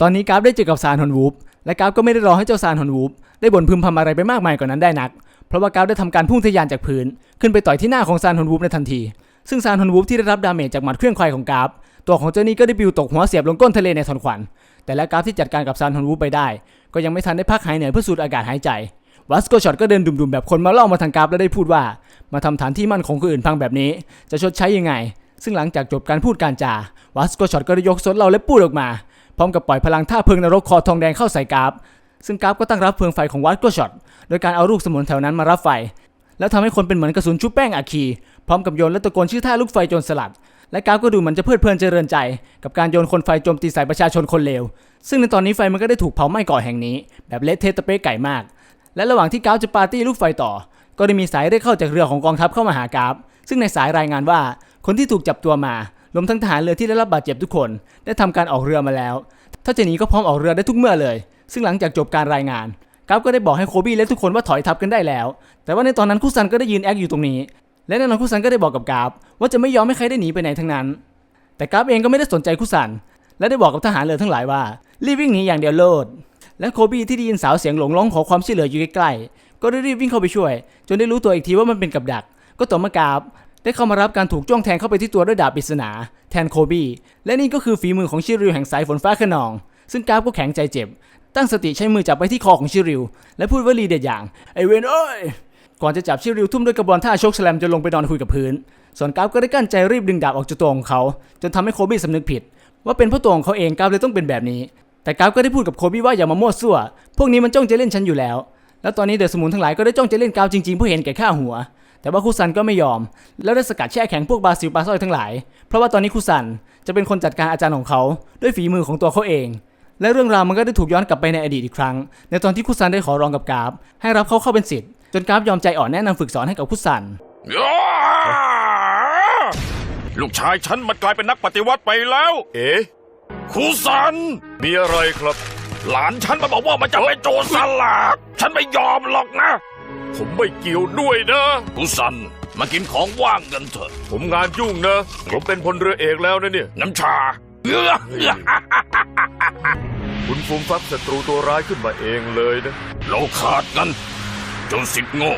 ตอนนี้กราฟได้เจอกับซานฮอนวูฟและกราฟก็ไม่ได้รอให้เจ้าซานฮอนวูฟได้บ่นพึมพำอะไรไปมากมายกว่านั้นได้นัก เพราะว่ากราฟได้ทำการพุ่งทะยานจากพื้น ขึ้นไปต่อยที่หน้าของซานฮอนวูฟในทันที ซึ่งซานฮอนวูฟที่ได้รับดาเมจจากหมัดเครื่องควายของกราฟตัวของเจ้านี่ก็ได้ปิวตกหัวเสียบลงก้นทะเลในทอนขวัญ แต่และกราฟที่จัดการกับซานฮอนวูฟไปได้ ก็ยังไม่ทันได้พักหายเหนื่อยเพื่อสูดอากาศหายใจวัสโกช็อตก็เดินดุมๆแบบคนมาเล่ามาทางกราฟและได้พูดว่า มาทำฐานที่มั่นของคนอื่นพังแบบนี้ จะชดใช้ยังไง ซึ่งหลังจากจบการพูดการจาวัสโกช็อตก็ได้ยกซดเหล่าและพูดออกมา พร้อมกับปล่อยพลังท่าเพลิงนรกคอทองแดงเข้าใส่กราฟ ซึ่งกราฟก็ตั้งรับเพลิงไฟของวัดก็ช็อตโดยการเอาลูกสมุนแถวนั้นมารับไฟ แล้วทำให้คนเป็นเหมือนกระสุนชุบแป้งอัคคี พร้อมกับโยนและตะโกนชื่อท่าลูกไฟโจรสลัด และกราฟก็ดูเหมือนจะเพลิดเพลินเจริญใจ กับการโยนคนไฟโจมตีใส่ประชาชนคนเลว ซึ่งในตอนนี้ไฟมันก็ได้ถูกเผาไหม้กาะแห่งนี้ แบบเละเทะตะเป๊ะไก่มาก และระหว่างที่กราฟจะปาร์ตี้ลูกไฟต่อ ก็ได้มีสายได้เข้าจากเรือของกองทัพเข้ามาหากราฟ ซึ่งในสายรายงานว่าคนที่ถูกจับตัวมา วมทั้งทหารเรือที่ได้รับบาดเจ็บทุกคน ได้ทำการออกเรือมาแล้ว ถ้าจะหนีก็พร้อมออกเรือได้ทุกเมื่อเลย ซึ่งหลังจากจบการรายงานกราฟก็ได้บอกให้โคบี้และทุกคนว่าถอยทับกันได้แล้ว แต่ว่าในตอนนั้นคุซันก็ได้ยืนแอคอยู่ตรงนี้ และแน่นอนคุซันก็ได้บอกกับกราฟว่าจะไม่ยอมให้ใครได้หนีไปไหนทั้งนั้น แต่กราฟเองก็ไม่ได้สนใจคุซัน และได้บอกกับทหารเรือทั้งหลายว่ารีบวิ่งหนีอย่างเดียวโลด และโคบี้ที่ได้ยินสาวเสียงหลงร้องขอความช่วยเหลืออยู่ใกล้ๆก็ได้รีบวิ่งเข้าไปช่วย จนได้รู้ตัวอีกทีว่ามันเป็นกับดัก ก็ต่อมากราฟ ได้เข้ามารับการถูกจ้วงแทงเข้าไปที่ตัวด้วยดาบปริศนา แทนโคบี้และนี่ก็คือฝีมือของชิริวแห่งสายฝนฟ้าขนอง ซึ่งกราฟก็แข็งใจเจ็บ ตั้งสติใช้มือจับไปที่คอของชิริว และพูดวลีเด็ดอย่างไอเวนเอ้ยก่อนจะจับชิริวทุ่มด้วยกระบวนท่าโชกแสลมจนลงไปนอนคุยกับพื้น ส่วนกราฟก็ได้กั้นใจรีบดึงดาบออกจากตัวของเขา จนทำให้โคบี้สำนึกผิด ว่าเป็นเพราะตัวของเขาเองกราฟเลยต้องเป็นแบบนี้ แต่กราฟก็ได้พูดกับโคบี้ว่าอย่ามามั่วซั่ว พวกนี้มันจ้องจะเล่นฉันอยู่แล้ว แล้วตอนนี้เดอะสมุนทั้งหลายก็ได้จ้องจะเล่นกราฟจริงๆเพื่อเห็นแก่ค่าหัว แต่ว่าคุซันก็ไม่ยอม แล้วได้สกัดแช่แข็งพวกบาซิลปาซอยทั้งหลาย เพราะว่าตอนนี้คุซันจะเป็นคนจัดการอาจารย์ของเขาด้วยฝีมือของตัวเขาเอง และเรื่องราวมันก็ได้ถูกย้อนกลับไปในอดีตอีกครั้ง ในตอนที่คุซันได้ขอร้องกับกราฟ ให้รับเขาเข้าเป็นศิษย์จนกราฟยอมใจอ่อนแนะนำฝึกสอนให้กับคุซันลูกชายฉันมันกลายเป็นนักปฏิวัติไปแล้ว เอ๊ะครูสัน มีอะไรครับ หลานฉันมาบอกว่ามันจะเป็นโจรสลัดฉันไม่ยอมหรอกนะ ผมไม่เกี่ยวด้วยนะครูสัน มากินของว่างกันเถอะ ผมงานยุ่งนะ ผมเป็นพลเรือเอกแล้วนะเนี่ย น้ำชาเอื้อคุณฟูมฟักศัตรูตัวร้ายขึ้นมาเองเลยนะ เราขาดกันเจนสิบโง่